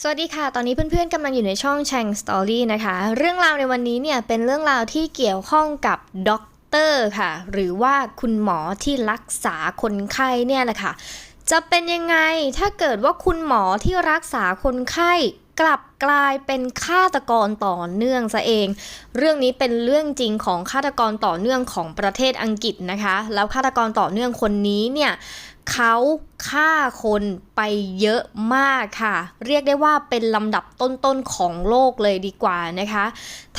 สวัสดีค่ะ ตอนนี้เพื่อนๆกำลังอยู่ในช่อง Chang Story นะคะ เรื่องราวในวันนี้เนี่ยเป็นเรื่องราวที่เกี่ยวข้องกับด็อกเตอร์ค่ะ หรือว่าคุณหมอที่รักษาคนไข้เนี่ยแหละค่ะ จะเป็นยังไงถ้าเกิดว่าคุณหมอที่รักษาคนไข้กลับกลายเป็นฆาตกรต่อเนื่องซะเอง เรื่องนี้เป็นเรื่องจริงของฆาตกรต่อเนื่องของประเทศอังกฤษนะคะ แล้วฆาตกรต่อเนื่องคนนี้เนี่ยเขา ฆ่าคนไปเยอะมากค่ะ เรียกได้ว่าเป็นลำดับต้นๆของโลกเลยดีกว่านะคะ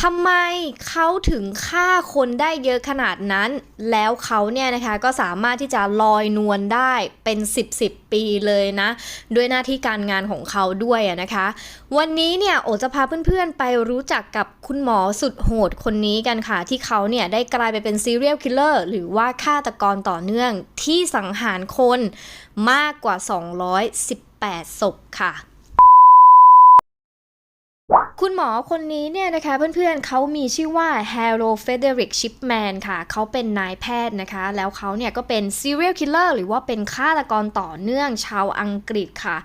ทำไมเขาถึงฆ่าคนได้เยอะขนาดนั้น แล้วเขาเนี่ยนะคะก็สามารถที่จะลอยนวลได้เป็น 10บสปีเลยนะ ด้วยหน้าที่การงานของเขาด้วยนะคะ วันนี้เนี่ยโอจะพาเพื่อนๆไปรู้จักกับคุณหมอสุดโหดคนนี้กันค่ะ ที่เขาเนี่ยได้กลายไปเป็นซีเรียลคิลเลอร์หรือว่าฆาตกรต่อเนื่องที่สังหารคน มากกว่า 218 ศพค่ะคุณหมอคนนี้เนี่ยนะคะเพื่อนๆเขามีชื่อว่า Harold Frederick Shipman ค่ะ เขาเป็นนายแพทย์นะคะ แล้วเขาเนี่ยก็เป็น serial killer หรือว่าเป็นฆาตกรต่อเนื่องชาวอังกฤษค่ะ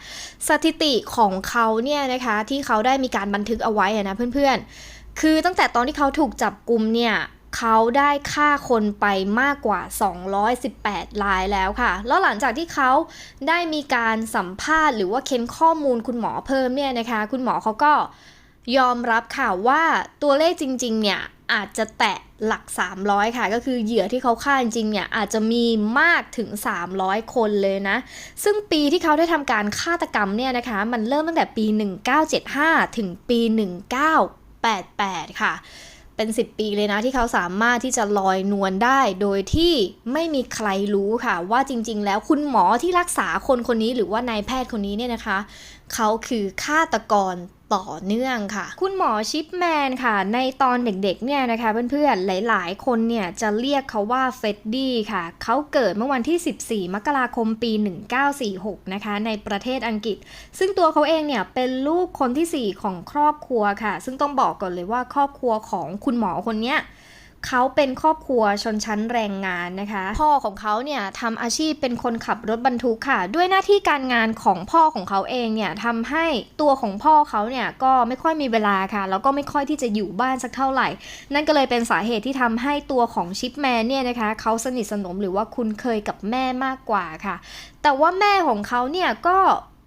สถิติของเขาเนี่ยนะคะที่เขาได้มีการบันทึกเอาไว้นะเพื่อนๆ คือตั้งแต่ตอนที่เขาถูกจับกลุมเนี่ย เขาได้ฆ่าคนไปมากกว่า 218 รายแล้วค่ะ แล้วหลังจากที่เขาได้มีการสัมภาษณ์หรือว่าเค้นข้อมูลคุณหมอเพิ่มเนี่ยนะคะ คุณหมอเขาก็ยอมรับค่ะว่าตัวเลขจริง ๆ เนี่ยอาจจะแตะหลัก 300 ค่ะ ก็คือเหยื่อที่เขาฆ่าจริงๆเนี่ยอาจจะมีมากถึง 300 คนเลยนะ ซึ่งปีที่เขาได้ทำการฆาตกรรมเนี่ยนะคะ มันเริ่มตั้งแต่ปี 1975 ถึงปี 1988 ค่ะ เป็น 10 ปีเลยนะที่เขาสามารถที่จะลอยนวลได้ โดยที่ไม่มีใครรู้ค่ะว่าจริง ๆ แล้วคุณหมอที่รักษาคนคนนี้หรือว่านายแพทย์คนนี้เนี่ยนะคะ เขาคือฆาตกรต่อเนื่องค่ะ คุณหมอชิปแมนค่ะ ในตอนเด็กๆเนี่ยนะคะเพื่อนๆ หลายๆ คนเนี่ยจะเรียกเขาว่าเฟดดี้ค่ะ เขาเกิดเมื่อวันที่ 14 มกราคมปี 1946 นะคะ ในประเทศอังกฤษ ซึ่งตัวเขาเองเนี่ยเป็นลูกคนที่ 4 ของครอบครัวค่ะ ซึ่งต้องบอกก่อนเลยว่าครอบครัวของคุณหมอคนเนี้ย เขาเป็นครอบครัวชนชั้นแรงงานนะคะ พ่อของเขาเนี่ยทำอาชีพเป็นคนขับรถบรรทุกค่ะ ด้วยหน้าที่การงานของพ่อของเขาเองเนี่ยทำให้ตัวของพ่อเขาเนี่ยก็ไม่ค่อยมีเวลาค่ะ แล้วก็ไม่ค่อยที่จะอยู่บ้านสักเท่าไหร่ นั่นก็เลยเป็นสาเหตุที่ทำให้ตัวของชิปแมนเนี่ยนะคะเขาสนิทสนมหรือว่าคุ้นเคยกับแม่มากกว่าค่ะ แต่ว่าแม่ของเขาเนี่ยก็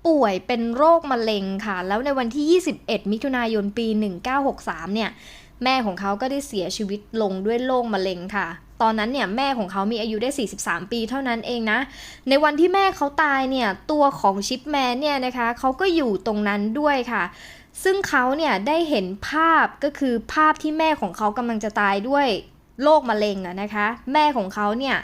ป่วยเป็นโรคมะเร็งค่ะ แล้วในวันที่ 21 มิถุนายนปี 1963 เนี่ย แม่ของเขาก็ได้เสียชีวิตลงด้วยโรคมะเร็งค่ะ ตอนนั้นเนี่ยแม่ของเขามีอายุได้ 43 ปีเท่านั้นเองนะ ในวันที่แม่เขาตายเนี่ยตัวของชิปแมนเนี่ยนะคะเขาก็อยู่ตรงนั้นด้วยค่ะซึ่งเขาเนี่ยได้เห็นภาพก็คือภาพที่แม่ของเขากำลังจะตายด้วยโรคมะเร็งอะนะคะ แม่ของเขาเนี่ย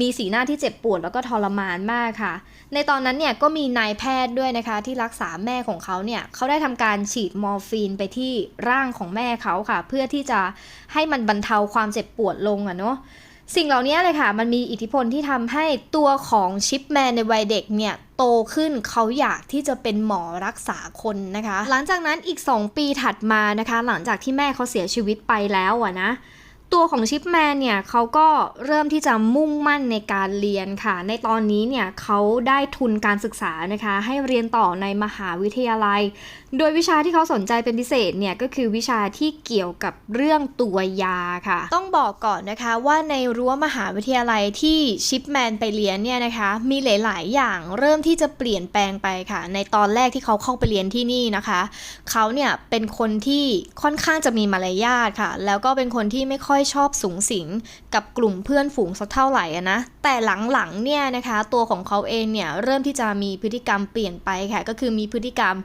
มีสีหน้าที่เจ็บปวดแล้วก็ทรมานมากค่ะ ในตอนนั้นเนี่ยก็มีนายแพทย์ด้วยนะคะ ที่รักษาแม่ของเขาเนี่ยเขาได้ทำการฉีดมอร์ฟีนไปที่ร่างของแม่เขาค่ะ เพื่อที่จะให้มันบรรเทาความเจ็บปวดลงอะเนาะสิ่งเหล่านี้เลยค่ะ มันมีอิทธิพลที่ทำให้ตัวของชิปแมนในวัยเด็กเนี่ย โตขึ้นเขาอยากที่จะเป็นหมอรักษาคนนะคะ หลังจากนั้นอีก 2 ปีถัดมานะคะ หลังจากที่แม่เขาเสียชีวิตไปแล้วอะนะ ตัวของชิปแมนเนี่ยเขาก็เริ่มที่จะมุ่งมั่นในการเรียนค่ะ ในตอนนี้เนี่ยเขาได้ทุนการศึกษานะคะ ให้เรียนต่อในมหาวิทยาลัย โดยวิชาที่เขาสนใจเป็นพิเศษเนี่ยก็คือวิชาที่เกี่ยวกับเรื่องตัวยาค่ะ ต้องบอกก่อนนะคะว่าในรั้วมหาวิทยาลัยที่ชิปแมนไปเรียนเนี่ยนะคะมีหลาย ๆ อย่างเริ่มที่จะเปลี่ยนแปลงไปค่ะ ในตอนแรกที่เขาเข้าไปเรียนที่นี่นะคะ เขาเนี่ยเป็นคนที่ค่อนข้างจะมีมารยาทค่ะ แล้วก็เป็นคนที่ไม่ค่อยชอบสูงสิงกับกลุ่มเพื่อนฝูงสักเท่าไหร่นะแต่หลัง ๆ เนี่ยนะคะ ตัวของเขาเองเนี่ยเริ่มที่จะมีพฤติกรรมเปลี่ยนไปค่ะ ก็คือมีพฤติกรรม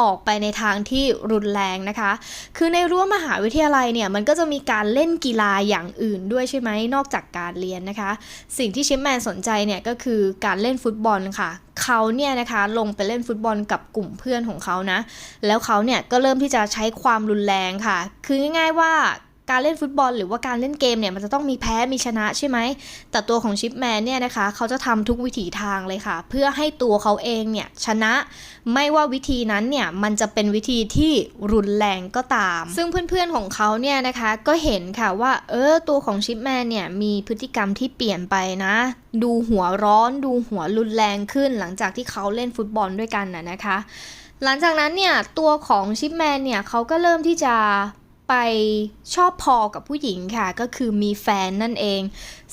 ออกไปในทางที่รุนแรงนะคะ คือในรั้วมหาวิทยาลัยเนี่ยมันก็จะมีการเล่นกีฬาอย่างอื่นด้วยใช่ไหมนอกจากการเรียนนะคะ สิ่งที่ชิมแมนสนใจเนี่ยก็คือการเล่นฟุตบอลค่ะเขาเนี่ยนะคะลงไปเล่นฟุตบอลกับกลุ่มเพื่อนของเขานะ แล้วเขาเนี่ยก็เริ่มที่จะใช้ความรุนแรงค่ะ คือง่าย ๆว่า การเล่นฟุตบอลหรือว่าการเล่นเกมเนี่ยมันจะต้องมีแพ้มีชนะใช่ไหม แต่ตัวของชิปแมนเนี่ยนะคะเขาจะทำทุกวิถีทางเลยค่ะ เพื่อให้ตัวเขาเองเนี่ยชนะไม่ว่าวิธีนั้นเนี่ยมันจะเป็นวิธีที่รุนแรงก็ตาม ซึ่งเพื่อนๆของเขาเนี่ยนะคะก็เห็นค่ะว่าเออตัวของชิปแมนเนี่ยมีพฤติกรรมที่เปลี่ยนไปนะ ดูหัวร้อนดูหัวรุนแรงขึ้นหลังจากที่เขาเล่นฟุตบอลด้วยกันน่ะนะคะ หลังจากนั้นเนี่ยตัวของชิปแมนเนี่ยเขาก็เริ่มที่จะ ไปชอบพอกับผู้หญิงค่ะ ก็คือมีแฟนนั่นเอง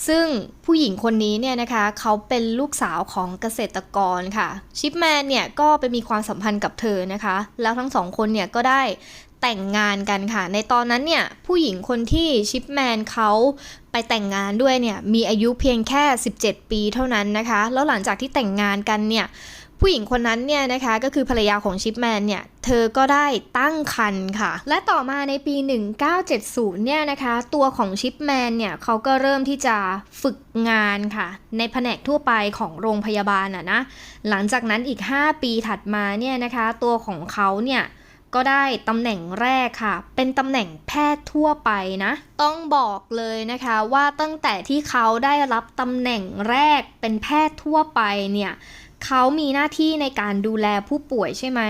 ซึ่งผู้หญิงคนนี้เนี่ยนะคะเขาเป็นลูกสาวของเกษตรกรค่ะ ชิปแมนเนี่ยก็ไปมีความสัมพันธ์กับเธอนะคะ แล้วทั้งสองคนเนี่ยก็ได้แต่งงานกันค่ะ ในตอนนั้นเนี่ยผู้หญิงคนที่ชิปแมนเขาไปแต่งงานด้วยเนี่ยมีอายุเพียงแค่ 17 ปีเท่านั้นนะคะ แล้วหลังจากที่แต่งงานกันเนี่ย ผู้หญิงคนนั้นเนี่ยนะคะก็คือภรรยาของชิปแมนเนี่ย เธอก็ได้ตั้งครรภ์ค่ะ และต่อมาในปี 1970 เนี่ยนะคะ ตัวของชิปแมนเนี่ยเขาก็เริ่มที่จะฝึกงานค่ะ ในแผนกทั่วไปของโรงพยาบาลอะนะ หลังจากนั้นอีก 5 ปีถัดมาเนี่ยนะคะ ตัวของเขาเนี่ยก็ได้ตำแหน่งแรกค่ะ เป็นตำแหน่งแพทย์ทั่วไปนะ ต้องบอกเลยนะคะว่าตั้งแต่ที่เขาได้รับตำแหน่งแรกเป็นแพทย์ทั่วไปเนี่ย เขามีหน้าที่ในการดูแลผู้ป่วยใช่ไหม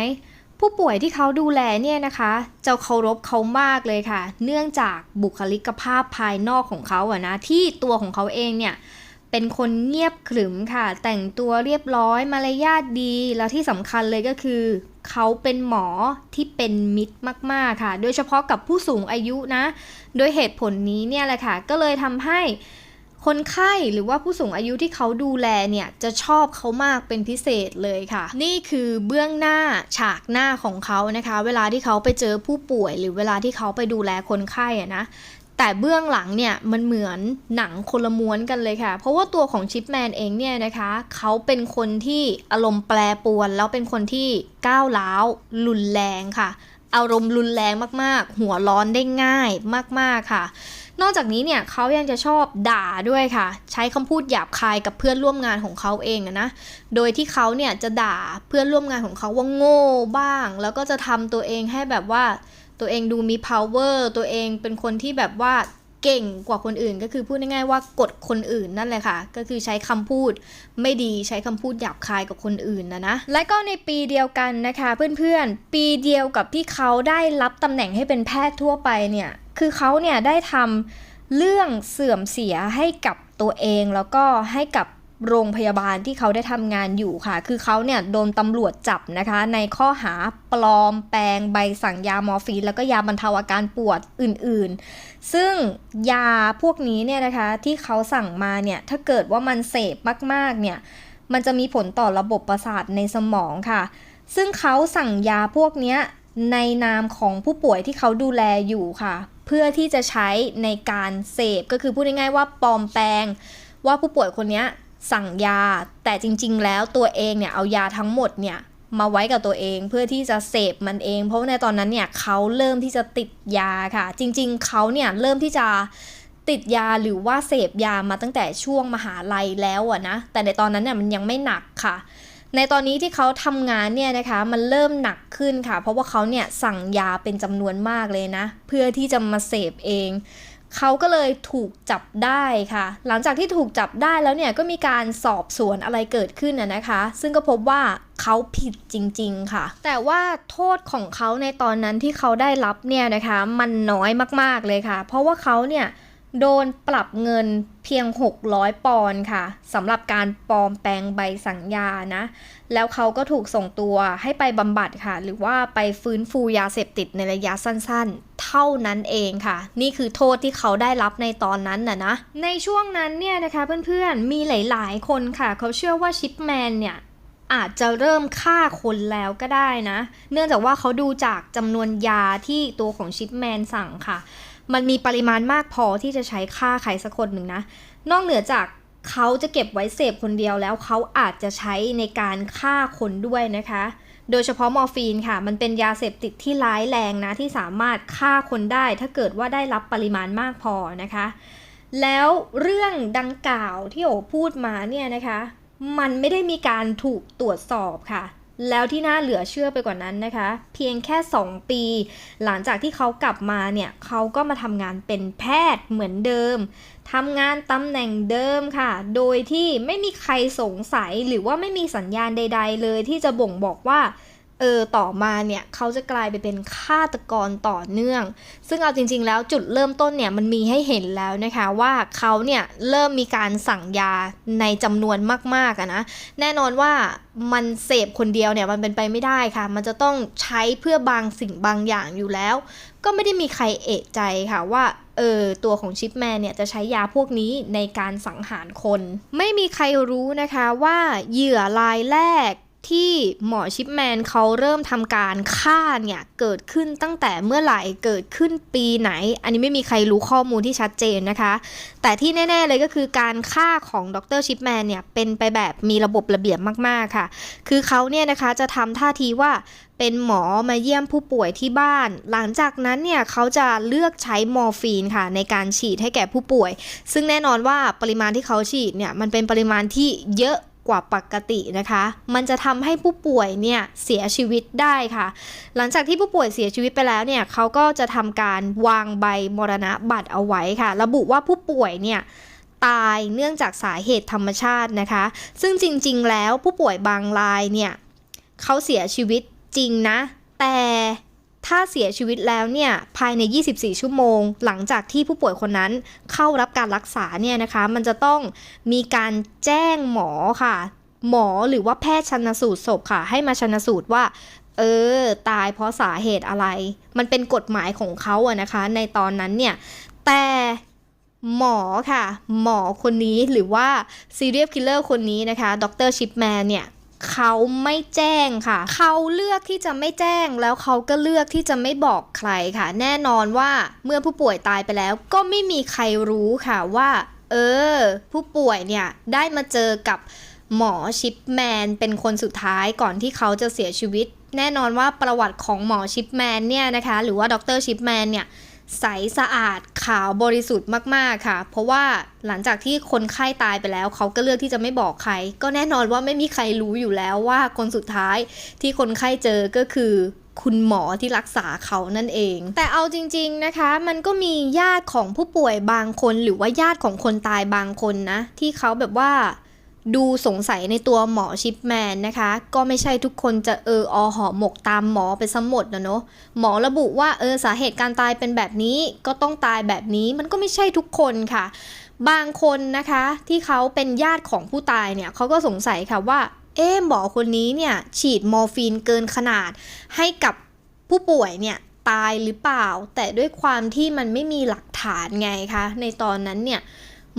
ผู้ป่วยที่เขาดูแลเนี่ยนะคะจะเคารพเขามากเลยค่ะ เนื่องจากบุคลิกภาพภายนอกของเขาอะนะที่ตัวของเขาเองเนี่ยเป็นคนเงียบขรึมค่ะ แต่งตัวเรียบร้อยมารยาทดี แล้วที่สำคัญเลยก็คือ เขาเป็นหมอที่เป็นมิตรมาก ๆ ค่ะ โดยเฉพาะกับผู้สูงอายุนะ โดยเหตุผลนี้เนี่ยแหละค่ะ ก็เลยทำให้ คนไข้หรือว่าผู้สูงอายุที่เขาดูแลเนี่ยจะชอบเขามากเป็นพิเศษเลยค่ะ นี่คือเบื้องหน้าฉากหน้าของเขานะคะ เวลาที่เขาไปเจอผู้ป่วย หรือเวลาที่เขาไปดูแลคนไข้อะนะแต่เบื้องหลังเนี่ยมันเหมือนหนังคนละม้วนกันเลยค่ะ เพราะว่าตัวของชิปแมนเองเนี่ยนะคะ เขาเป็นคนที่อารมณ์แปรปรวน แล้วเป็นคนที่ก้าวร้าวรุนแรงค่ะ อารมณ์รุนแรงมากๆ หัวร้อนได้ง่ายมากๆค่ะ นอกจากนี้เนี่ยเขายังจะชอบด่าด้วยค่ะ ใช้คำพูดหยาบคายกับเพื่อนร่วมงานของเขาเองนะ โดยที่เขาเนี่ยจะด่าเพื่อนร่วมงานของเขาว่าโง่บ้าง แล้วก็จะทำตัวเองให้แบบว่าตัวเองดูมี power ตัวเองเป็นคนที่แบบว่า เก่งกว่าคนอื่น ก็คือพูดง่ายๆว่ากดคนอื่นนั่นแหละค่ะ ก็คือใช้คำพูดไม่ดีใช้คำพูดหยาบคายกับคนอื่นนะนะ และก็ในปีเดียวกันนะคะเพื่อนๆ ปีเดียวกับที่เขาได้รับตำแหน่งให้เป็นแพทย์ทั่วไปเนี่ย คือเขาเนี่ยได้ทำเรื่องเสื่อมเสียให้กับตัวเองแล้วก็ให้กับ โรงพยาบาลที่เขาได้ทำงานอยู่ค่ะ คือเขาเนี่ยโดนตำรวจจับนะคะ ในข้อหาปลอมแปลงใบสั่งยามอร์ฟีน แล้วก็ยาบรรเทาอาการปวดอื่นๆ ซึ่งยาพวกนี้เนี่ยนะคะที่เขาสั่งมาเนี่ย ถ้าเกิดว่ามันเสพมากๆเนี่ย มันจะมีผลต่อระบบประสาทในสมองค่ะ ซึ่งเขาสั่งยาพวกนี้ในนามของผู้ป่วยที่เขาดูแลอยู่ค่ะ เพื่อที่จะใช้ในการเสพก็คือพูดง่ายๆว่าปลอมแปลงว่าผู้ป่วยคนเนี้ย สั่งยา แต่จริง ๆ แล้วตัวเองเนี่ยเอายาทั้งหมดเนี่ยมาไว้กับตัวเองเพื่อที่จะเสพมันเอง เพราะว่าในตอนนั้นเนี่ยเขาเริ่มที่จะติดยาค่ะ จริง ๆเขาเนี่ยเริ่มที่จะติดยาหรือว่าเสพยามาตั้งแต่ช่วงมหาลัยแล้วอะนะแต่ในตอนนั้นเนี่ยมันยังไม่หนักค่ะ ในตอนนี้ที่เขาทำงานเนี่ยนะคะมันเริ่มหนักขึ้นค่ะ เพราะว่าเขาเนี่ยสั่งยาเป็นจำนวนมากเลยนะ เพื่อที่จะมาเสพเอง เขาก็เลยถูกจับได้ค่ะ หลังจากที่ถูกจับได้แล้วเนี่ยก็มีการสอบสวนอะไรเกิดขึ้นนะนะคะ ซึ่งก็พบว่าเขาผิดจริงๆค่ะ แต่ว่าโทษของเขาในตอนนั้นที่เขาได้รับเนี่ยนะคะ มันน้อยมากๆเลยค่ะ เพราะว่าเขาเนี่ย โดนปรับเงินเพียง 600 ปอนด์ค่ะสำหรับการปลอมแปลงใบสั่งยานะ แล้วเขาก็ถูกส่งตัวให้ไปบำบัดค่ะ หรือว่าไปฟื้นฟูยาเสพติดในระยะสั้นๆ เท่านั้นเองค่ะ นี่คือโทษที่เขาได้รับในตอนนั้นน่ะนะ ในช่วงนั้นเนี่ยนะคะเพื่อนๆ มีหลายๆ คนค่ะ เขาเชื่อว่าชิปแมนเนี่ยอาจจะเริ่มฆ่าคนแล้วก็ได้นะ เนื่องจากว่าเขาดูจากจำนวนยาที่ตัวของชิปแมนสั่งค่ะ มันมีปริมาณมากพอที่จะใช้ฆ่าใครสักคนหนึ่งนะ นอกเหนือจากเขาจะเก็บไว้เสพคนเดียวแล้วเขาอาจจะใช้ในการฆ่าคนด้วยนะคะ โดยเฉพาะมอร์ฟีนค่ะ มันเป็นยาเสพติดที่ร้ายแรงนะ ที่สามารถฆ่าคนได้ ถ้าเกิดว่าได้รับปริมาณมากพอนะคะ แล้วเรื่องดังกล่าวที่โอพูดมาเนี่ยนะคะ มันไม่ได้มีการถูกตรวจสอบค่ะ แล้วที่น่าเหลือเชื่อไปกว่านั้นนะคะ เพียงแค่ 2 ปี หลังจากที่เขากลับมาเนี่ยเขาก็มาทำงานเป็นแพทย์เหมือนเดิมทำงานตำแหน่งเดิมค่ะ โดยที่ไม่มีใครสงสัยหรือว่าไม่มีสัญญาณใด ๆ เลยที่จะบ่งบอกว่าเออต่อมาเนี่ยเขาจะกลายไปเป็นฆาตกรต่อเนื่อง ซึ่งเอาจริง ๆ แล้วจุดเริ่มต้นเนี่ยมันมีให้เห็นแล้วนะคะว่าเขาเนี่ยเริ่มมีการสั่งยาในจำนวนมากๆนะแน่นอนว่ามันเสพคนเดียวเนี่ยมันเป็นไปไม่ได้ค่ะ มันจะต้องใช้เพื่อบางสิ่งบางอย่างอยู่แล้ว ก็ไม่ได้มีใครเอะใจค่ะว่าเออตัวของชิปแมนเนี่ยจะใช้ยาพวกนี้ในการสังหารคน ไม่มีใครรู้นะคะว่าเหยื่อรายแรก ที่หมอชิปแมนเขาเริ่มทำการฆ่าเนี่ย เกิดขึ้นตั้งแต่เมื่อไหร่เกิดขึ้นปีไหน อันนี้ไม่มีใครรู้ข้อมูลที่ชัดเจนนะคะ แต่ที่แน่ ๆ เลยก็คือการฆ่าของดรชิปแมนเนี่ย เป็นไปแบบมีระบบระเบียบมากๆค่ะ คือเขาเนี่ยนะคะจะทำท่าทีว่าเป็นหมอมาเยี่ยมผู้ป่วยที่บ้าน หลังจากนั้นเนี่ยเขาจะเลือกใช้มอร์ฟีนค่ะ ในการฉีดให้แก่ผู้ป่วย ซึ่งแน่นอนว่าปริมาณที่เขาฉีดเนี่ยมันเป็นปริมาณที่เยอะ กว่าปกตินะคะ มันจะทำให้ผู้ป่วยเนี่ยเสียชีวิตได้ค่ะ หลังจากที่ผู้ป่วยเสียชีวิตไปแล้วเนี่ยเขาก็จะทำการวางใบมรณะบัตรเอาไว้ค่ะ ระบุว่าผู้ป่วยเนี่ยตายเนื่องจากสาเหตุธรรมชาตินะคะ ซึ่งจริง ๆ แล้วผู้ป่วยบางรายเนี่ยเขาเสียชีวิตจริงนะ แต่ ถ้าเสียชีวิตแล้วเนี่ยภายใน 24 ชั่วโมง หลังจากที่ผู้ป่วยคนนั้นเข้ารับการรักษาเนี่ยนะคะ มันจะต้องมีการแจ้งหมอค่ะ หมอหรือว่าแพทย์ชันสูตรศพค่ะ ให้มาชันสูตรว่า เออ ตายเพราะสาเหตุอะไร มันเป็นกฎหมายของเขาอะนะคะ ในตอนนั้นเนี่ย แต่หมอค่ะ หมอคนนี้หรือว่าซีเรียลคิลเลอร์คนนี้นะคะ ดรชิปแมนเนี่ย เขาไม่แจ้งค่ะ เขาเลือกที่จะไม่แจ้ง แล้วเขาก็เลือกที่จะไม่บอกใครค่ะ แน่นอนว่าเมื่อผู้ป่วยตายไปแล้ว ก็ไม่มีใครรู้ค่ะว่า เออ ผู้ป่วยเนี่ยได้มาเจอกับหมอชิปแมนเป็นคนสุดท้ายก่อนที่เขาจะเสียชีวิต แน่นอนว่าประวัติของหมอชิปแมนเนี่ยนะคะ หรือว่าดรชิปแมนเนี่ย ใสสะอาดขาวบริสุทธิ์มากๆค่ะ เพราะว่าหลังจากที่คนไข้ตายไปแล้ว เขาก็เลือกที่จะไม่บอกใคร ก็แน่นอนว่าไม่มีใครรู้อยู่แล้วว่าคนสุดท้ายที่คนไข้เจอก็คือคุณหมอที่รักษาเขานั่นเอง แต่เอาจริง ๆนะคะ มันก็มีญาติของผู้ป่วยบางคน หรือว่าญาติของคนตายบางคนนะ ที่เขาแบบว่า ดูสงสัยในตัวหมอชิปแมนนะคะ ก็ไม่ใช่ทุกคนจะเอออหอหมกตามหมอไปสมหมดนะเนาะหมอระบุว่าเออสาเหตุการตายเป็นแบบนี้ก็ต้องตายแบบนี้มันก็ไม่ใช่ทุกคนค่ะ บางคนนะคะที่เขาเป็นญาติของผู้ตายเนี่ยเขาก็สงสัยค่ะว่า เอ๊หมอคนนี้เนี่ยฉีดมอร์ฟีนเกินขนาด ให้กับผู้ป่วยเนี่ยตายหรือเปล่า แต่ด้วยความที่มันไม่มีหลักฐานไงคะในตอนนั้นเนี่ย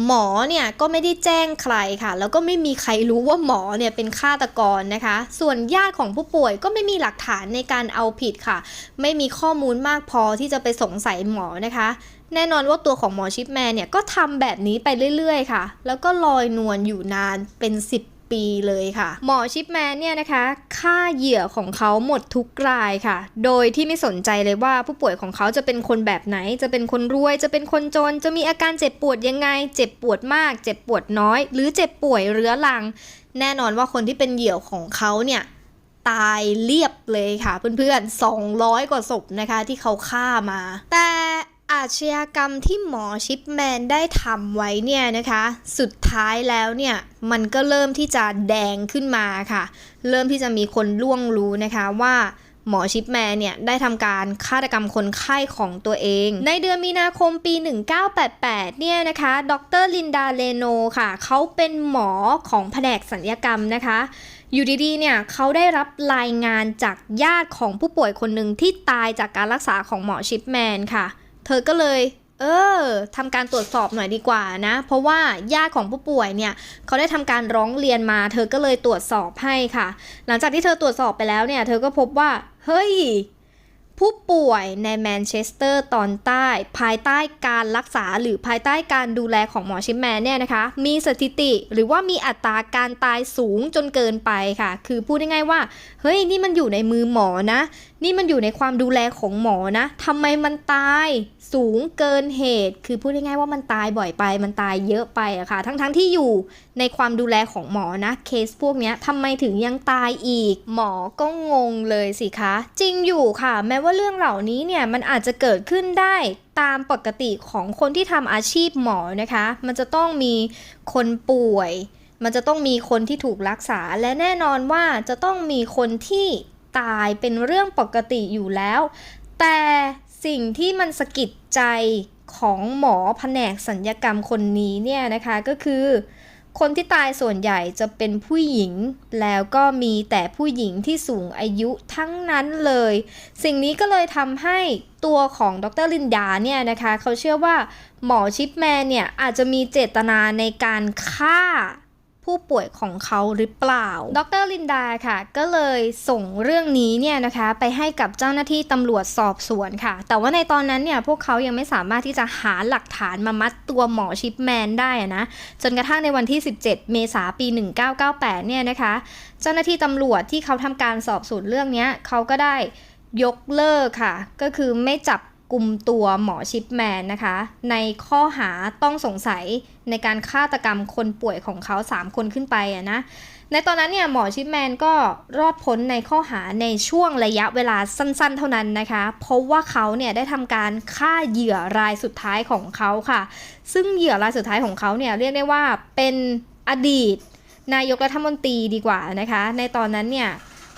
หมอเนี่ยก็ไม่ได้แจ้งใครค่ะ แล้วก็ไม่มีใครรู้ว่าหมอเนี่ยเป็นฆาตกรนะคะ ส่วนญาติของผู้ป่วยก็ไม่มีหลักฐานในการเอาผิดค่ะ ไม่มีข้อมูลมากพอที่จะไปสงสัยหมอนะคะ แน่นอนว่าตัวของหมอชิปแมนเนี่ยก็ทำแบบนี้ไปเรื่อยๆ ค่ะ แล้วก็ลอยนวลอยู่นานเป็น 10 ปีเลยค่ะ หมอชิปแมนเนี่ยนะคะฆ่าเหยื่อของเขาหมดทุกรายค่ะ โดยที่ไม่สนใจเลยว่าผู้ป่วยของเขาจะเป็นคนแบบไหน จะเป็นคนรวย จะเป็นคนจน จะมีอาการเจ็บปวดยังไง เจ็บปวดมาก เจ็บปวดน้อย หรือเจ็บป่วยเรื้อรัง แน่นอนว่าคนที่เป็นเหยื่อของเขาเนี่ยตายเรียบเลยค่ะเพื่อนๆ 200 กว่าศพนะคะที่เขาฆ่ามา แต่ อาชญากรรมที่หมอชิปแมนได้ทำไว้เนี่ยนะคะ สุดท้ายแล้วเนี่ยมันก็เริ่มที่จะแดงขึ้นมาค่ะ เริ่มที่จะมีคนล่วงรู้นะคะว่าหมอชิปแมนเนี่ยได้ทำการฆาตกรรมคนไข้ของตัวเอง ในเดือนมีนาคมปี 1988 เนี่ยนะคะ ดรลินดาเลโนค่ะ เขาเป็นหมอของแผนกสัญญกรรมนะคะ อยู่ดีๆ เนี่ยเขาได้รับรายงานจากญาติของผู้ป่วยคนหนึ่งที่ตายจากการรักษาของหมอชิปแมนค่ะ เธอก็เลย เออทำการตรวจสอบหน่อยดีกว่านะ เพราะว่าญาติของผู้ป่วยเนี่ย เขาได้ทำการร้องเรียนมา เธอก็เลยตรวจสอบให้ค่ะ หลังจากที่เธอตรวจสอบไปแล้วเนี่ย เธอก็พบว่า เฮ้ยผู้ป่วยในแมนเชสเตอร์ตอนใต้ ภายใต้การรักษาหรือภายใต้การดูแลของหมอชิปแมนเนี่ยนะคะ มีสถิติหรือว่ามีอัตราการตายสูงจนเกินไปค่ะ คือพูดง่ายๆว่า เฮ้ย นี่มันอยู่ในมือหมอนะ นี่มันอยู่ในความดูแลของหมอนะทำไมมันตาย สูงเกินเหตุ คือพูดง่ายๆว่ามันตายบ่อยไป มันตายเยอะไปอะค่ะ ทั้งๆที่อยู่ในความดูแลของหมอนะ เคสพวกนี้ทำไมถึงยังตายอีก หมอก็งงเลยสิคะ จริงอยู่ค่ะ แม้ว่าเรื่องเหล่านี้เนี่ย มันอาจจะเกิดขึ้นได้ตามปกติของคนที่ทำอาชีพหมอนะคะ มันจะต้องมีคนป่วย มันจะต้องมีคนที่ถูกรักษา และแน่นอนว่าจะต้องมีคนที่ตายเป็นเรื่องปกติอยู่แล้ว แต่ สิ่งที่มันสะกิดใจของหมอแผนกสัญญกรรมคนนี้เนี่ยนะคะก็คือ คนที่ตายส่วนใหญ่จะเป็นผู้หญิง แล้วก็มีแต่ผู้หญิงที่สูงอายุทั้งนั้นเลย สิ่งนี้ก็เลยทำให้ตัวของดรลินดาเนี่ยนะคะเขาเชื่อว่าหมอชิปแมนเนี่ยอาจจะมีเจตนาในการฆ่า ผู้ป่วยของเขาหรือเปล่า ดรลินดาค่ะ ก็เลยส่งเรื่องนี้เนี่ยนะคะไปให้กับเจ้าหน้าที่ตำรวจสอบสวนค่ะ แต่ว่าในตอนนั้นเนี่ยพวกเขายังไม่สามารถที่จะหาหลักฐานมามัดตัวหมอชิปแมนได้นะ จนกระทั่งในวันที่ 17 เมษายนปี 1998 เนี่ยนะคะ เจ้าหน้าที่ตำรวจที่เขาทำการสอบสวนเรื่องนี้เขาก็ได้ยกเลิกค่ะ ก็คือไม่จับ กลุ่มตัวหมอชิปแมนนะคะ ในข้อหาต้องสงสัยในการฆาตกรรมคนป่วยของเขา 3 คนขึ้นไปอะนะในตอนนั้นเนี่ยหมอชิปแมนก็รอดพ้นในข้อหาในช่วงระยะเวลาสั้นๆ เท่านั้นนะคะ เพราะว่าเขาเนี่ยได้ทำการฆ่าเหยื่อรายสุดท้ายของเขาค่ะ ซึ่งเหยื่อรายสุดท้ายของเขาเนี่ยเรียกได้ว่าเป็นอดีต นายกรัฐมนตรีดีกว่านะคะ ในตอนนั้นเนี่ย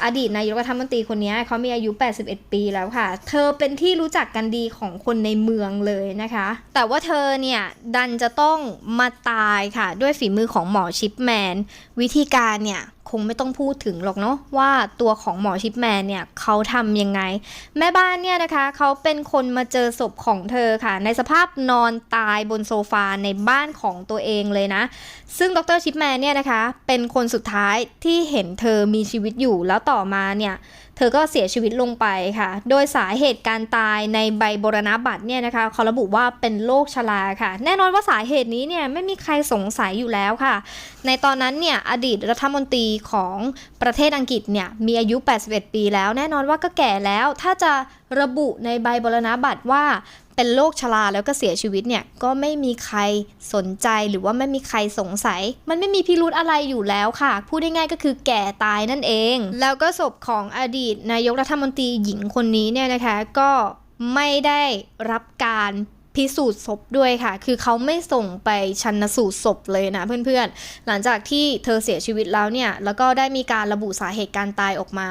อดีตนายกรัฐมนตรีคนนี้เขามีอายุ 81 ปีแล้วค่ะ เธอเป็นที่รู้จักกันดีของคนในเมืองเลยนะคะ แต่ว่าเธอเนี่ยดันจะต้องมาตายค่ะ ด้วยฝีมือของหมอชิปแมน วิธีการเนี่ย คงไม่ต้องพูดถึงหรอกเนาะว่าตัวของหมอชิปแมนเนี่ยเขาทำยังไง แม่บ้านเนี่ยนะคะเขาเป็นคนมาเจอศพของเธอค่ะ ในสภาพนอนตายบนโซฟาในบ้านของตัวเองเลยนะ ซึ่งดรชิปแมนเนี่ยนะคะเป็นคนสุดท้ายที่เห็นเธอมีชีวิตอยู่แล้วต่อมาเนี่ย เธอก็เสียชีวิตลงไปค่ะ โดยสาเหตุการตายในใบบรณบัตรเนี่ยนะคะเขาระบุว่าเป็นโรคชราค่ะ แน่นอนว่าสาเหตุนี้เนี่ยไม่มีใครสงสัยอยู่แล้วค่ะ ในตอนนั้นเนี่ยอดีตรัฐมนตรีของประเทศอังกฤษเนี่ยมีอายุ 81 ปีแล้ว แน่นอนว่าก็แก่แล้วถ้าจะระบุในใบบรณบัตรว่า เป็นโรคชราแล้วก็เสียชีวิตเนี่ยก็ไม่มีใครสนใจหรือว่าไม่มีใครสงสัย มันไม่มีพิรุธอะไรอยู่แล้วค่ะ พูดง่ายก็คือแก่ตายนั่นเอง แล้วก็ศพของอดีตนายกรัฐมนตรีหญิงคนนี้เนี่ยนะคะก็ไม่ได้รับการ พิสูจน์ศพด้วยค่ะ คือเขาไม่ส่งไปชันสูตรศพเลยนะเพื่อนๆ หลังจากที่เธอเสียชีวิตแล้วเนี่ย แล้วก็ได้มีการระบุสาเหตุการตายออกมา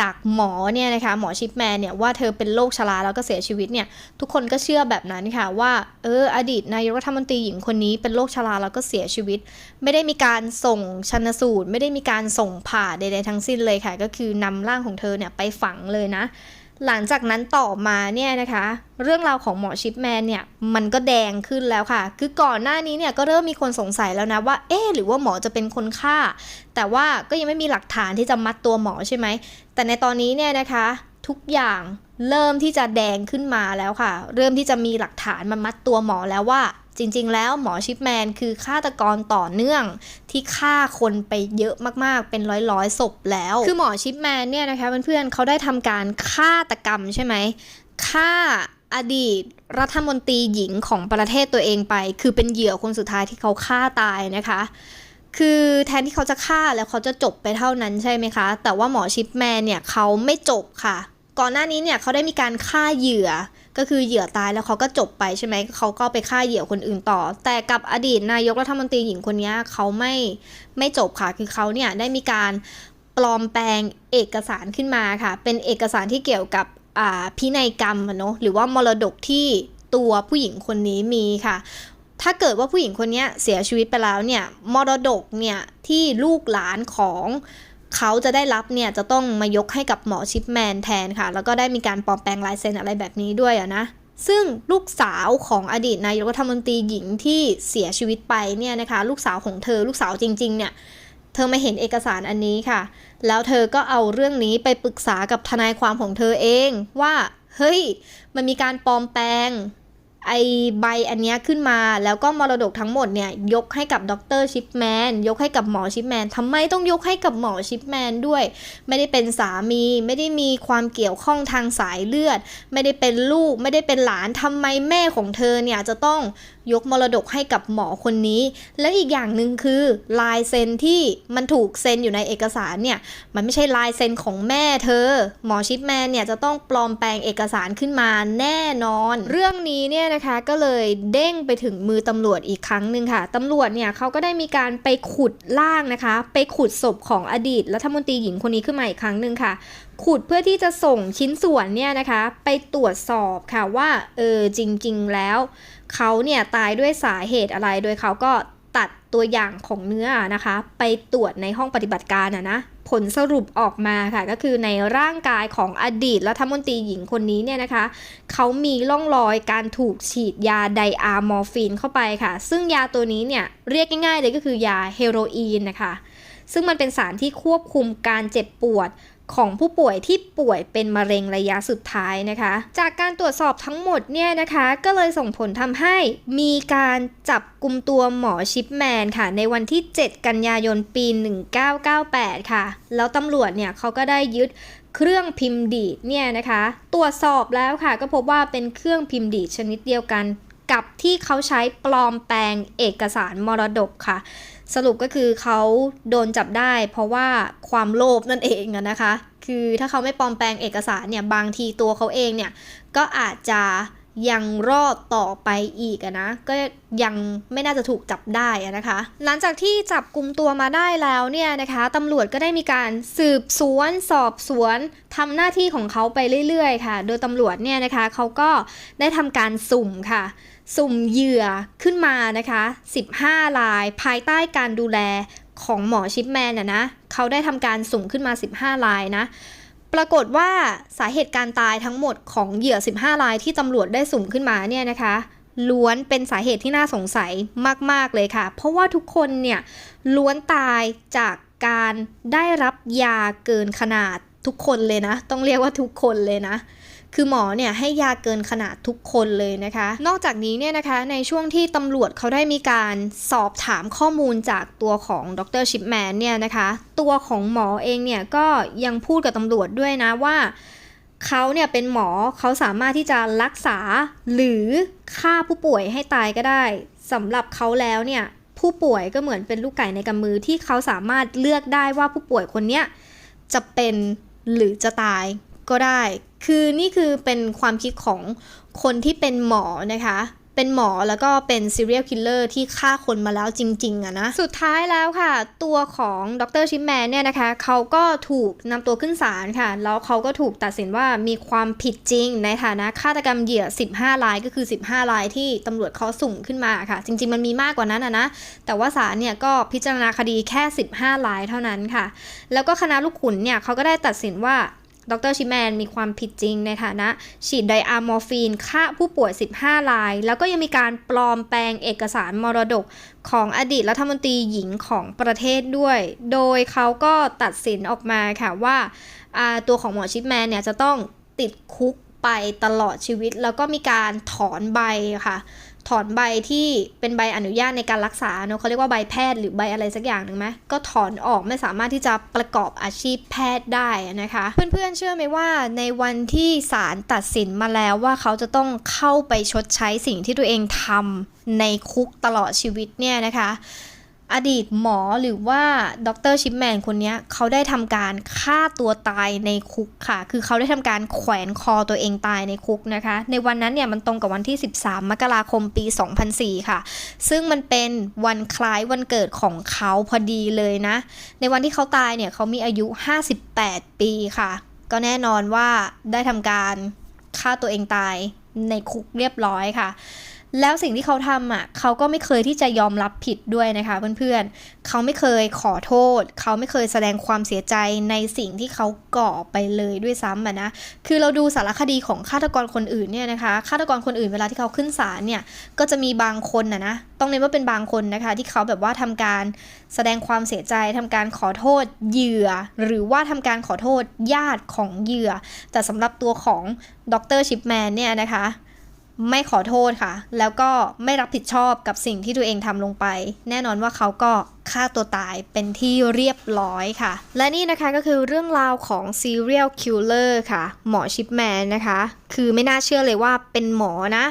จากหมอเนี่ยนะคะ หมอชิปแมนเนี่ยว่าเธอเป็นโรคชราแล้วก็เสียชีวิตเนี่ย ทุกคนก็เชื่อแบบนั้นค่ะว่าเอออดีตนายกรัฐมนตรีหญิงคนนี้เป็นโรคชราแล้วก็เสียชีวิต ไม่ได้มีการส่งชันสูตร ไม่ได้มีการส่งผ่าใดๆทั้งสิ้นเลยค่ะ ก็คือนำร่างของเธอเนี่ยไปฝังเลยนะ หลังจากนั้นต่อมาเนี่ยนะคะ เรื่องราวของหมอชิปแมนเนี่ยมันก็แดงขึ้นแล้วค่ะ คือก่อนหน้านี้เนี่ยก็เริ่มมีคนสงสัยแล้วนะว่า เอ๊หรือว่าหมอจะเป็นคนฆ่า แต่ว่าก็ยังไม่มีหลักฐานที่จะมัดตัวหมอใช่ไหม แต่ในตอนนี้เนี่ยนะคะ ทุกอย่างเริ่มที่จะแดงขึ้นมาแล้วค่ะ เริ่มที่จะมีหลักฐานมามัดตัวหมอแล้วว่าจริงๆ แล้วหมอชิปแมนคือฆาตกรต่อเนื่อง ที่ฆ่าคนไปเยอะมากๆ เป็นร้อยๆศพแล้ว คือหมอชิปแมนเนี่ยนะคะเพื่อนๆเขาได้ทำการฆาตกรรมใช่ไหมฆ่าอดีตรัฐมนตรีหญิงของประเทศตัวเองไป คือเป็นเหยื่อคนสุดท้ายที่เขาฆ่าตายนะคะ คือแทนที่เขาจะฆ่าแล้วเขาจะจบไปเท่านั้นใช่ไหมคะ แต่ว่าหมอชิปแมนเนี่ยเขาไม่จบค่ะ ก่อนหน้านี้เนี่ยเขาได้มีการฆ่าเหยื่อ ก็คือเหยื่อตายแล้วเขาก็จบไปใช่ไหมเขาก็ไปฆ่าเหยื่อคนอื่นต่อ แต่กับอดีตนายกรัฐมนตรีหญิงคนนี้เขาไม่ไม่จบค่ะคือเขาเนี่ยได้มีการปลอมแปลงเอกสารขึ้นมาค่ะ เป็นเอกสารที่เกี่ยวกับอ่าพินัยกรรมเนาะหรือว่ามรดกที่ตัวผู้หญิงคนนี้มีค่ะ ถ้าเกิดว่าผู้หญิงคนนี้เสียชีวิตไปแล้วเนี่ยมรดกเนี่ยที่ลูกหลานของ เขาจะได้รับเนี่ยจะต้องมายกให้กับหมอชิปแมนแทนค่ะ แล้วก็ได้มีการปลอมแปลงลายเซ็นอะไรแบบนี้ด้วยอะนะซึ่งลูกสาวของอดีตนายกรัฐมนตรีหญิงที่เสียชีวิตไปเนี่ยนะคะ ลูกสาวของเธอลูกสาวจริง ๆ เนี่ย เธอมาเห็นเอกสารอันนี้ค่ะ แล้วเธอก็เอาเรื่องนี้ไปปรึกษากับทนายความของเธอเองว่า เฮ้ย มันมีการปลอมแปลง ไอใบอันเนี้ยขึ้นมาแล้วก็มรดกทั้งหมดเนี่ย ยกให้กับดรชิปแมนยกให้กับหมอชิปแมนทำไมต้องยกให้กับหมอชิปแมนด้วย ไม่ได้เป็นสามี ไม่ได้มีความเกี่ยวข้องทางสายเลือด ไม่ได้เป็นลูก ไม่ได้เป็นหลานทำไมแม่ของเธอเนี่ยจะต้องยกมรดกให้กับหมอคนนี้ แล้วอีกอย่างหนึ่งคือลายเซ็นที่มันถูกเซ็นอยู่ในเอกสารเนี่ย มันไม่ใช่ลายเซ็นของแม่เธอ หมอชิปแมนเนี่ยจะต้องปลอมแปลงเอกสารขึ้นมาแน่นอน เรื่องนี้เนี่ยนะคะก็เลยเด้งไปถึงมือตำรวจอีกครั้งหนึ่งค่ะตำรวจเนี่ยเขาก็ได้มีการไปขุดล่างนะคะ ไปขุดศพของอดีตรัฐมนตรีหญิงคนนี้ขึ้นมาอีกครั้งหนึ่งค่ะ ขุดเพื่อที่จะส่งชิ้นส่วนเนี่ยนะคะ ไปตรวจสอบค่ะว่าเออจริงๆแล้ว เขาเนี่ยตายด้วยสาเหตุอะไรโดยเขาก็ตัดตัวอย่างของเนื้อนะคะ ไปตรวจในห้องปฏิบัติการอะนะผลสรุปออกมาค่ะ ก็คือในร่างกายของอดีตรัฐมนตรีหญิงคนนี้เนี่ยนะคะ เขามีร่องรอยการถูกฉีดยาไดอาร์มอร์ฟีนเข้าไปค่ะ ซึ่งยาตัวนี้เนี่ยเรียกง่ายๆเลยก็คือยาเฮโรอีนนะคะ ซึ่งมันเป็นสารที่ควบคุมการเจ็บปวด ของผู้ป่วยที่ป่วยเป็นมะเร็งระยะสุดท้ายนะคะ จากการตรวจสอบทั้งหมดเนี่ยนะคะ ก็เลยส่งผลทำให้มีการจับกลุ่มตัวหมอชิปแมนค่ะ ในวันที่ 7 กันยายนปี 1998 ค่ะ แล้วตำรวจเนี่ยเขาก็ได้ยึดเครื่องพิมพ์ดีดเนี่ยนะคะ ตรวจสอบแล้วค่ะ ก็พบว่าเป็นเครื่องพิมพ์ดีดชนิดเดียวกัน กับที่เขาใช้ปลอมแปลงเอกสารมรดกค่ะ สรุปก็คือเขาโดนจับได้ เพราะว่าความโลภนั่นเองนะคะ คือถ้าเขาไม่ปลอมแปลงเอกสารเนี่ยบางทีตัวเขาเองเนี่ยก็อาจจะ ยังรอดต่อไปอีกนะ ก็ยังไม่น่าจะถูกจับได้นะคะ หลังจากที่จับกลุ่มตัวมาได้แล้วเนี่ยนะคะตำรวจก็ได้มีการสืบสวนสอบสวนทำหน้าที่ของเขาไปเรื่อยๆ ค่ะ โดยตำรวจเนี่ยนะคะเขาก็ได้ทำการสุ่มค่ะ สุ่มเหยื่อขึ้นมานะคะ 15ลายภายใต้การดูแลของหมอชิปแมนอะนะเขาได้ทำการสุ่มขึ้นมา 15ลายนะ ปรากฏว่าสาเหตุการตายทั้งหมดของเหยื่อ 15 รายที่ตำรวจได้สุ่มขึ้นมาเนี่ยนะคะล้วนเป็นสาเหตุที่น่าสงสัยมาก ๆ เลยค่ะ เพราะว่าทุกคนเนี่ยล้วนตายจากการได้รับยาเกินขนาดทุกคนเลยนะ ต้องเรียกว่าทุกคนเลยนะ คือหมอเนี่ยให้ยาเกินขนาดทุกคนเลยนะคะ นอกจากนี้เนี่ยนะคะในช่วงที่ตำรวจเขาได้มีการสอบถามข้อมูลจากตัวของดรชิปแมนเนี่ยนะคะ ตัวของหมอเองเนี่ยก็ยังพูดกับตำรวจด้วยนะว่าเขาเนี่ยเป็นหมอเขาสามารถที่จะรักษาหรือฆ่าผู้ป่วยให้ตายก็ได้สำหรับเขาแล้วเนี่ยผู้ป่วยก็เหมือนเป็นลูกไก่ในกำมือที่เขาสามารถเลือกได้ว่าผู้ป่วยคนเนี้ยจะเป็นหรือจะตาย ก็ได้ คือนี่คือเป็นความคิดของคนที่เป็นหมอนะคะ เป็นหมอแล้วก็เป็น serial killer ที่ฆ่าคนมาแล้วจริงๆอะนะ สุดท้ายแล้วค่ะ ตัวของดรชิปแมนเนี่ยนะคะ เขาก็ถูกนำตัวขึ้นศาลค่ะ แล้วเขาก็ถูกตัดสินว่ามีความผิดจริง ในฐานะฆาตกรรมเหยื่อ 15รายก็คือ 15รายที่ตำรวจเขาสุ่มขึ้นมาค่ะ จริง ๆ มันมีมากกว่านั้นอะนะ แต่ว่าศาลเนี่ยก็พิจารณาคดีแค่ 15รายเท่านั้นค่ะ แล้วก็คณะลูกขุนเนี่ยเขาก็ได้ตัดสินว่า ดรชิแมนมีความผิดจริงในฐานะ ฉีดไดอาร์มอร์ฟีนฆ่าผู้ป่วย 15ราย แล้วก็ยังมีการปลอมแปลงเอกสารมรดกของอดีตรัฐมนตรีหญิงของประเทศด้วย โดยเขาก็ตัดสินออกมาค่ะว่าอ่าตัวของหมอชิปแมนเนี่ยจะต้องติดคุกไปตลอดชีวิต แล้วก็มีการถอนใบค่ะ ถอนใบที่เป็นใบอนุญาตในการรักษาเนอะเขาเรียกว่าใบแพทย์หรือใบอะไรสักอย่างหนึ่งไหมก็ถอนออกไม่สามารถที่จะประกอบอาชีพแพทย์ได้นะคะ เพื่อนๆเชื่อไหมว่าในวันที่ศาลตัดสินมาแล้วว่าเขาจะต้องเข้าไปชดใช้สิ่งที่ตัวเองทำในคุกตลอดชีวิตเนี่ยนะคะ อดีตหมอหรือว่าดรชิปแมนคนนี้เขาได้ทำการฆ่าตัวตายในคุกค่ะ คือเขาได้ทำการแขวนคอตัวเองตายในคุกนะคะ ในวันนั้นเนี่ยมันตรงกับวันที่ 13 มกราคมปี 2004 ค่ะ ซึ่งมันเป็นวันคล้ายวันเกิดของเขาพอดีเลยนะ ในวันที่เขาตายเนี่ยเขามีอายุ 58 ปีค่ะ ก็แน่นอนว่าได้ทำการฆ่าตัวเองตายในคุกเรียบร้อยค่ะ แล้วสิ่งที่เขาทำอะเขาก็ไม่เคยที่จะยอมรับผิดด้วยนะคะเพื่อนๆเขาไม่เคยขอโทษ เขาไม่เคยแสดงความเสียใจในสิ่งที่เขาก่อไปเลยด้วยซ้ำอะนะคือเราดูสารคดีของฆาตกรคนอื่นเนี่ยนะคะฆาตกรคนอื่นเวลาที่เขาขึ้นศาลเนี่ยก็จะมีบางคนนะนะต้องเน้นว่าเป็นบางคนนะคะ ที่เขาแบบว่าทำการแสดงความเสียใจทำการขอโทษเหยื่อ หรือว่าทำการขอโทษญาติของเหยื่อ แต่สำหรับตัวของดรชิปแมนเนี่ยนะคะ ไม่ขอโทษค่ะ แล้วก็ไม่รับผิดชอบกับสิ่งที่ตัวเองทำลงไป แน่นอนว่าเขาก็ฆ่าตัวตายเป็นที่เรียบร้อยค่ะ และนี่นะคะก็คือเรื่องราวของ serial killer ค่ะ หมอชิปแมนนะคะ คือไม่น่าเชื่อเลยว่าเป็นหมอนะ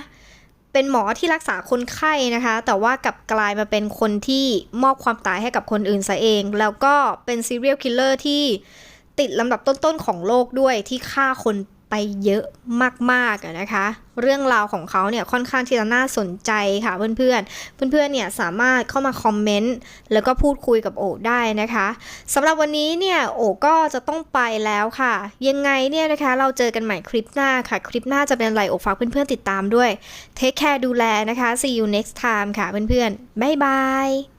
เป็นหมอที่รักษาคนไข้นะคะ แต่ว่ากลับกลายมาเป็นคนที่มอบความตายให้กับคนอื่นซะเอง แล้วก็เป็น serial killer ที่ติดลำดับต้นๆของโลกด้วยที่ฆ่าคน ไปเยอะมากๆนะคะ เรื่องราวของเขาเนี่ยค่อนข้างที่จะน่าสนใจค่ะเพื่อนๆ เพื่อนๆ เนี่ยสามารถเข้ามาคอมเมนต์แล้วก็พูดคุยกับโอได้นะคะสำหรับวันนี้เนี่ยโอก็จะต้องไปแล้วค่ะ ยังไงเนี่ยนะคะเราเจอกันใหม่คลิปหน้าค่ะ คลิปหน้าจะเป็นอะไรโอฝากเพื่อนๆติดตามด้วยเทคแคร์ดูแลนะคะ see you next time ค่ะเพื่อนๆบ๊ายบาย